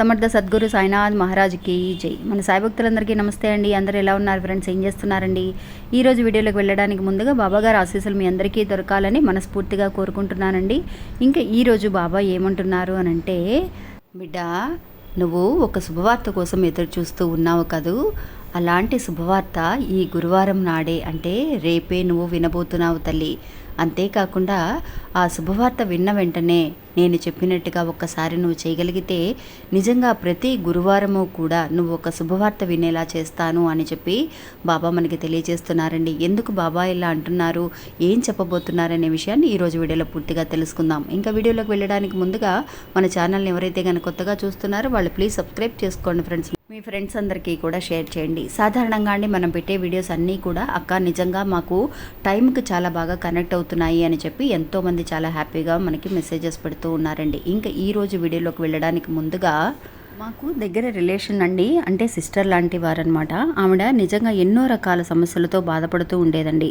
సమర్థ సద్గురు సాయినాథ్ మహారాజ్కి జై. మన సాయి భక్తులందరికీ నమస్తే అండి. అందరూ ఎలా ఉన్నారు ఫ్రెండ్స్? ఏం చేస్తున్నారండి? ఈ రోజు వీడియోలోకి వెళ్ళడానికి ముందుగా బాబాగారు ఆశీస్సులు మీ అందరికీ దొరకాలని మనస్ఫూర్తిగా కోరుకుంటున్నానండి. ఇంకా ఈరోజు బాబా ఏమంటున్నారు అని అంటే బిడ్డ నువ్వు ఒక శుభవార్త కోసం ఎదురు చూస్తూ ఉన్నావు కదూ? అలాంటి శుభవార్త ఈ గురువారం నాడే అంటే రేపే నువ్వు వినబోతున్నావు తల్లి. అంతేకాకుండా ఆ శుభవార్త విన్న వెంటనే నేను చెప్పినట్టుగా ఒక్కసారి నువ్వు చేయగలిగితే నిజంగా ప్రతి గురువారము కూడా నువ్వు ఒక శుభవార్త వినేలా చేస్తాను అని చెప్పి బాబా మనకి తెలియజేస్తున్నారండి. ఎందుకు బాబా ఇలా అంటున్నారు? ఏం చెప్పబోతున్నారనే విషయాన్ని ఈరోజు వీడియోలో పూర్తిగా తెలుసుకుందాం. ఇంకా వీడియోలోకి వెళ్ళడానికి ముందుగా మన ఛానల్ని ఎవరైతే కనుక కొత్తగా చూస్తున్నారో వాళ్ళు ప్లీజ్ సబ్స్క్రైబ్ చేసుకోండి ఫ్రెండ్స్. మీ ఫ్రెండ్స్ అందరికీ కూడా షేర్ చేయండి. సాధారణంగా అండి మనం పెట్టే వీడియోస్ అన్నీ కూడా అక్క నిజంగా మాకు టైంకి చాలా బాగా కనెక్ట్ అవుతున్నాయి అని చెప్పి ఎంతోమంది చాలా హ్యాపీగా మనకి మెసేజెస్ పెడుతూ ఉన్నారండి. ఇంకా ఈరోజు వీడియోలోకి వెళ్ళడానికి ముందుగా మాకు దగ్గర రిలేషన్ అండి అంటే సిస్టర్ లాంటి వారనమాట ఆవిడ నిజంగా ఎన్నో రకాల సమస్యలతో బాధపడుతూ ఉండేదండి.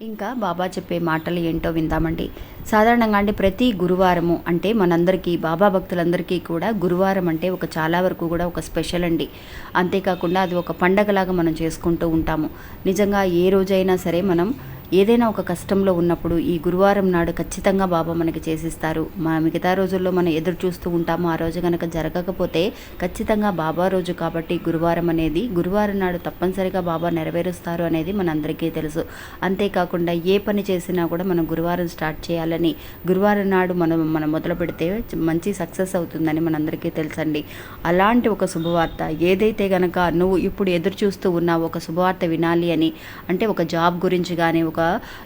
ఇంకా బాబా చెప్పే మాటలు ఏంటో విందామండి. సాధారణంగా అంటే ప్రతి గురువారము అంటే మనందరికీ బాబా భక్తులందరికీ కూడా గురువారం అంటే ఒక చాలా వరకు కూడా ఒక స్పెషల్ అండి. అంతేకాకుండా అది ఒక పండగలాగా మనం చేసుకుంటూ ఉంటాము. నిజంగా ఏ రోజైనా సరే మనం ఏదైనా ఒక కష్టంలో ఉన్నప్పుడు ఈ గురువారం నాడు ఖచ్చితంగా బాబా మనకి చేసిస్తారు. మా మిగతా రోజుల్లో మనం ఎదురు చూస్తూ ఉంటాము. ఆ రోజు కనుక జరగకపోతే ఖచ్చితంగా బాబా రోజు కాబట్టి గురువారం అనేది గురువారం నాడు తప్పనిసరిగా బాబా నెరవేరుస్తారు అనేది మనందరికీ తెలుసు. అంతేకాకుండా ఏ పని చేసినా కూడా మనం గురువారం స్టార్ట్ చేయాలని గురువారం నాడు మనం మనం మొదలు పెడితే మంచి సక్సెస్ అవుతుందని మనందరికీ తెలుసండి. అలాంటి ఒక శుభవార్త ఏదైతే గనక నువ్వు ఇప్పుడు ఎదురు చూస్తూ ఉన్నావు ఒక శుభవార్త వినాలి అని అంటే ఒక జాబ్ గురించి కానీ ఒక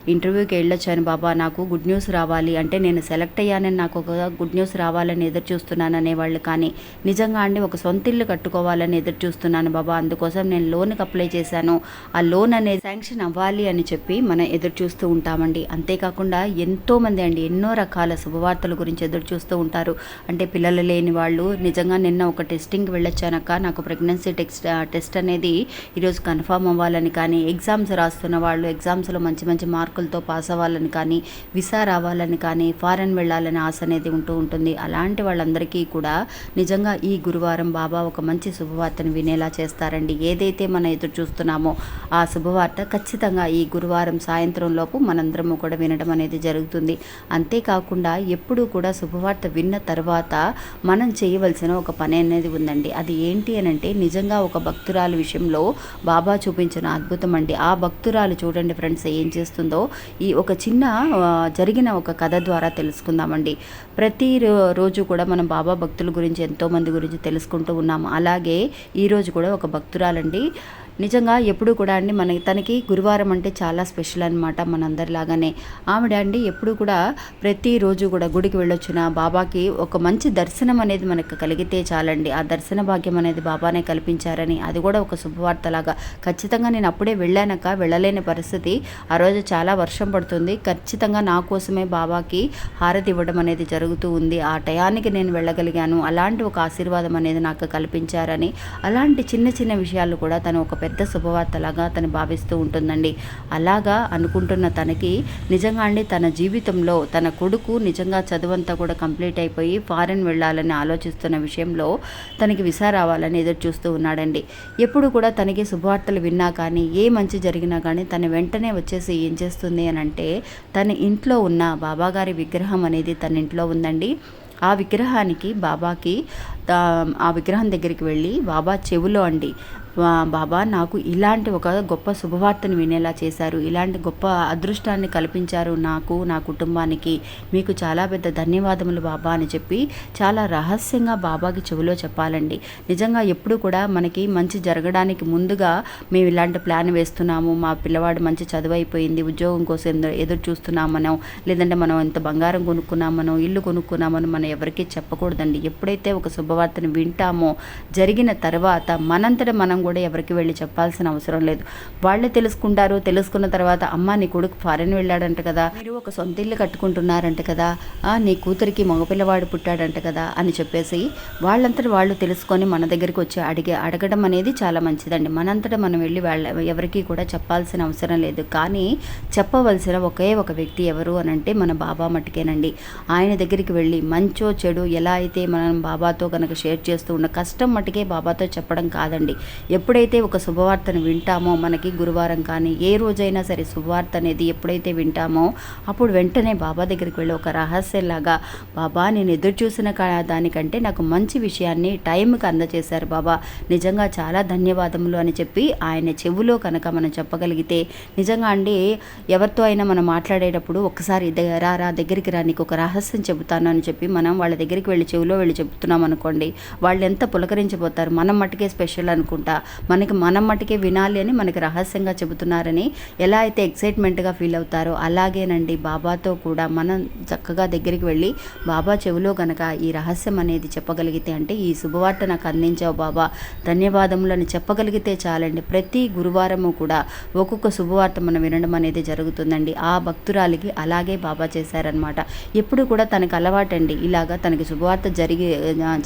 ఇంటర్వ్యూకి వెళ్ళొచ్చాను బాబా నాకు గుడ్ న్యూస్ రావాలి. అంటే నేను సెలెక్ట్ అయ్యానని నాకు ఒక గుడ్ న్యూస్ రావాలని ఎదురు చూస్తున్నాను అనేవాళ్ళు. కానీ నిజంగా అండి ఒక సొంత ఇల్లు కట్టుకోవాలని ఎదురు చూస్తున్నాను బాబా. అందుకోసం నేను లోన్కి అప్లై చేశాను. ఆ లోన్ అనేది శాంక్షన్ అవ్వాలి అని చెప్పి మనం ఎదురు చూస్తూ ఉంటామండి. అంతేకాకుండా ఎంతోమంది అండి ఎన్నో రకాల శుభవార్తల గురించి ఎదురు చూస్తూ ఉంటారు. అంటే పిల్లలు లేని వాళ్ళు నిజంగా నిన్న ఒక టెస్టింగ్కి వెళ్ళొచ్చానక్క నాకు ప్రెగ్నెన్సీ టెస్ట్ టెస్ట్ అనేది ఈరోజు కన్ఫామ్ అవ్వాలని కానీ ఎగ్జామ్స్ రాస్తున్న వాళ్ళు ఎగ్జామ్స్లో మంచి మంచి మార్కులతో పాస్ అవ్వాలని కానీ విసా రావాలని కానీ ఫారెన్ వెళ్ళాలని ఆశ అనేది ఉంటూ ఉంటుంది. అలాంటి వాళ్ళందరికీ కూడా నిజంగా ఈ గురువారం బాబా ఒక మంచి శుభవార్తను వినేలా చేస్తారండి. ఏదైతే మనం ఎదురు చూస్తున్నామో ఆ శుభవార్త ఖచ్చితంగా ఈ గురువారం సాయంత్రం లోపు మనందరము కూడా వినడం అనేది జరుగుతుంది. అంతేకాకుండా ఎప్పుడూ కూడా శుభవార్త విన్న తర్వాత మనం చేయవలసిన ఒక పని అనేది ఉందండి. అది ఏంటి అని అంటే నిజంగా ఒక భక్తురాలు విషయంలో బాబా చూపించిన అద్భుతం అండి. ఆ భక్తురాలు చూడండి ఫ్రెండ్స్ ఏం చేస్తుందో ఈ ఒక చిన్న జరిగిన ఒక కథ ద్వారా తెలుసుకుందామండి. ప్రతి రోజు కూడా మనం బాబా భక్తుల గురించి ఎంతోమంది గురించి తెలుసుకుంటూ ఉన్నాము. అలాగే ఈరోజు కూడా ఒక భక్తురాలండి. నిజంగా ఎప్పుడు కూడా అండి మన తనకి గురువారం అంటే చాలా స్పెషల్ అనమాట మనందరిలాగానే. ఆవిడ అండి ఎప్పుడు కూడా ప్రతిరోజు కూడా గుడికి వెళ్ళొచ్చిన బాబాకి ఒక మంచి దర్శనం అనేది మనకు కలిగితే చాలండి. ఆ దర్శన భాగ్యం అనేది బాబానే కల్పించారని అది కూడా ఒక శుభవార్తలాగా. ఖచ్చితంగా నేను అప్పుడే వెళ్ళానక వెళ్ళలేని పరిస్థితి. ఆ రోజు చాలా వర్షం పడుతుంది. ఖచ్చితంగా నా కోసమే బాబాకి హారతి ఇవ్వడం అనేది జరుగుతూ ఉంది. ఆ టయానికి నేను వెళ్ళగలిగాను. అలాంటి ఒక ఆశీర్వాదం అనేది నాకు కల్పించారని అలాంటి చిన్న చిన్న విషయాలు కూడా తను ఒక పెద్ద శుభవార్తలాగా తను భావిస్తూ ఉంటుందండి. అలాగా అనుకుంటున్న తనకి నిజంగా అండి తన జీవితంలో తన కొడుకు నిజంగా చదువంతా కూడా కంప్లీట్ అయిపోయి ఫారెన్ వెళ్ళాలని ఆలోచిస్తున్న విషయంలో తనకి విసా రావాలని ఎదురు చూస్తూ ఉన్నాడండి. ఎప్పుడు కూడా తనకి శుభవార్తలు విన్నా కానీ ఏ మంచి జరిగినా కానీ తను వెంటనే వచ్చేసి ఏం చేస్తుంది అని అంటే తన ఇంట్లో ఉన్న బాబాగారి విగ్రహం అనేది తన ఇంట్లో ఉందండి. ఆ విగ్రహానికి బాబాకి ఆ విగ్రహం దగ్గరికి వెళ్ళి బాబా చెవులో అండి బాబా నాకు ఇలాంటి ఒక గొప్ప శుభవార్తను వినేలా చేశారు. ఇలాంటి గొప్ప అదృష్టాన్ని కల్పించారు నాకు నా కుటుంబానికి. మీకు చాలా పెద్ద ధన్యవాదములు బాబా అని చెప్పి చాలా రహస్యంగా బాబాకి చెవిలో చెప్పాలండి. నిజంగా ఎప్పుడు కూడా మనకి మంచి జరగడానికి ముందుగా మేము ఇలాంటి ప్లాన్ వేస్తున్నాము. మా పిల్లవాడు మంచి చదువు అయిపోయింది ఉద్యోగం కోసం ఎదురు- ఎదురు చూస్తున్నామనో లేదంటే మనం ఎంత బంగారం కొనుక్కున్నామనో ఇల్లు కొనుక్కున్నామనో మనం ఎవరికీ చెప్పకూడదండి. ఎప్పుడైతే ఒక శుభవార్తను వింటామో జరిగిన తర్వాత మనంతట మనం కూడా ఎవరికి వెళ్ళి చెప్పాల్సిన అవసరం లేదు. వాళ్ళే తెలుసుకుంటారు. తెలుసుకున్న తర్వాత అమ్మ నీ కొడుకు ఫారెన్ వెళ్ళాడంట కదా. మీరు ఒక సొంత ఇల్లు కట్టుకుంటున్నారంట కదా. ఆ, నీ కూతురికి మగపిల్లవాడు పుట్టాడంట కదా అని చెప్పేసి వాళ్ళంతట వాళ్ళు తెలుసుకొని మన దగ్గరికి వచ్చి అడిగే అడగడం అనేది చాలా మంచిదండి. మనంతటా మనం వెళ్ళి వాళ్ళ ఎవరికి కూడా చెప్పాల్సిన అవసరం లేదు. కానీ చెప్పవలసిన ఒకే ఒక వ్యక్తి ఎవరు అని అంటే మన బాబా మట్టుకేనండి ఆయన దగ్గరికి వెళ్ళి మంచో చెడు ఎలా అయితే మనం బాబాతో కనుక షేర్ చేస్తూ ఉన్న కష్టం మట్టుకే బాబాతో చెప్పడం కాదండి. ఎప్పుడైతే ఒక శుభవార్తను వింటామో మనకి గురువారం కానీ ఏ రోజైనా సరే శుభవార్త అనేది ఎప్పుడైతే వింటామో అప్పుడు వెంటనే బాబా దగ్గరికి వెళ్ళి ఒక రహస్యంలాగా బాబా నేను ఎదురు చూసిన దానికంటే నాకు మంచి విషయాన్ని టైంకి అందజేశారు బాబా. నిజంగా చాలా ధన్యవాదములు అని చెప్పి ఆయన చెవులో కనుక మనం చెప్పగలిగితే నిజంగా అండి ఎవరితో అయినా మనం మాట్లాడేటప్పుడు ఒకసారి రా రా దగ్గరికి రా నీకు ఒక రహస్యం చెబుతాను అని చెప్పి మనం వాళ్ళ దగ్గరికి వెళ్ళి చెవిలో వెళ్ళి చెబుతున్నాం అనుకోండి వాళ్ళు ఎంత పులకరించిపోతారు మనం మట్టుకే స్పెషల్ అనుకుంటా. మనకి మనం మటుకే వినాలి అని మనకి రహస్యంగా చెబుతున్నారని ఎలా అయితే ఎక్సైట్మెంట్గా ఫీల్ అవుతారో అలాగేనండి బాబాతో కూడా మనం చక్కగా దగ్గరికి వెళ్ళి బాబా చెవిలో గనక ఈ రహస్యం అనేది చెప్పగలిగితే అంటే ఈ శుభవార్త నాకు అందించావు బాబా ధన్యవాదములు అని చెప్పగలిగితే చాలండి. ప్రతి గురువారము కూడా ఒక్కొక్క శుభవార్త మనం వినడం అనేది జరుగుతుందండి. ఆ భక్తురాలికి అలాగే బాబా చేశారనమాట ఎప్పుడు కూడా తనకు అలవాటండి. ఇలాగా తనకి శుభవార్త జరిగి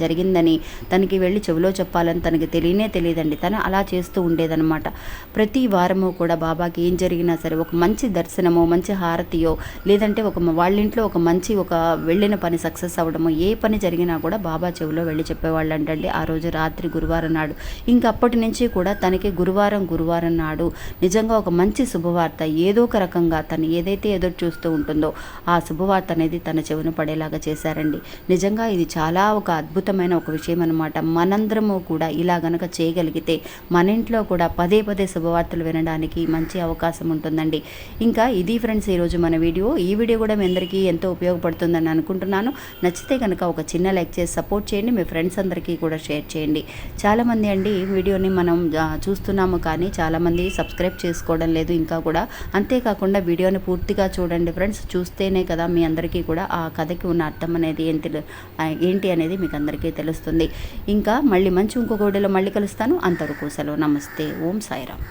జరిగిందని తనకి వెళ్ళి చెవిలో చెప్పాలని తనకి తెలియనే తెలియదండి. తను అలా చేస్తూ ఉండేదనమాట ప్రతి వారము కూడా బాబాకి ఏం జరిగినా సరే ఒక మంచి దర్శనమో మంచి హారతియో లేదంటే ఒక వాళ్ళ ఇంట్లో ఒక మంచి ఒక వెళ్ళిన పని సక్సెస్ అవ్వడమో ఏ పని జరిగినా కూడా బాబా చెవిలో వెళ్ళి చెప్పేవాళ్ళు అంటండి ఆ రోజు రాత్రి గురువారం నాడు. ఇంకా అప్పటి నుంచి కూడా తనకి గురువారం గురువారం నాడు నిజంగా ఒక మంచి శుభవార్త ఏదో ఒక రకంగా తను ఏదైతే ఎదురు చూస్తూ ఉంటుందో ఆ శుభవార్త అనేది తన చెవిన పడేలాగా చేశారండి. నిజంగా ఇది చాలా ఒక అద్భుతమైన ఒక విషయం అనమాట మనందరము కూడా ఇలా గనక చేయగలిగితే మన ఇంట్లో కూడా పదే పదే శుభవార్తలు వినడానికి మంచి అవకాశం ఉంటుందండి. ఇంకా ఇది ఫ్రెండ్స్ ఈరోజు మన వీడియో. ఈ వీడియో కూడా మీ అందరికీ ఎంతో ఉపయోగపడుతుందని అనుకుంటున్నాను. నచ్చితే కనుక ఒక చిన్న లైక్ చేసి సపోర్ట్ చేయండి. మీ ఫ్రెండ్స్ అందరికీ కూడా షేర్ చేయండి. చాలామంది అండి వీడియోని మనం చూస్తున్నాము కానీ చాలామంది సబ్స్క్రైబ్ చేసుకోవడం లేదు. ఇంకా కూడా అంతేకాకుండా వీడియోని పూర్తిగా చూడండి ఫ్రెండ్స్. చూస్తేనే కదా మీ అందరికీ కూడా ఆ కథకి ఉన్న అర్థం అనేది ఏంటి ఏంటి అనేది మీకు అందరికీ తెలుస్తుంది. ఇంకా మళ్ళీ మంచి ఇంకొక వీడియోలో మళ్ళీ కలుస్తాను. అంత వరకు సెలవు నమస్తే. ఓం సాయిరామ్.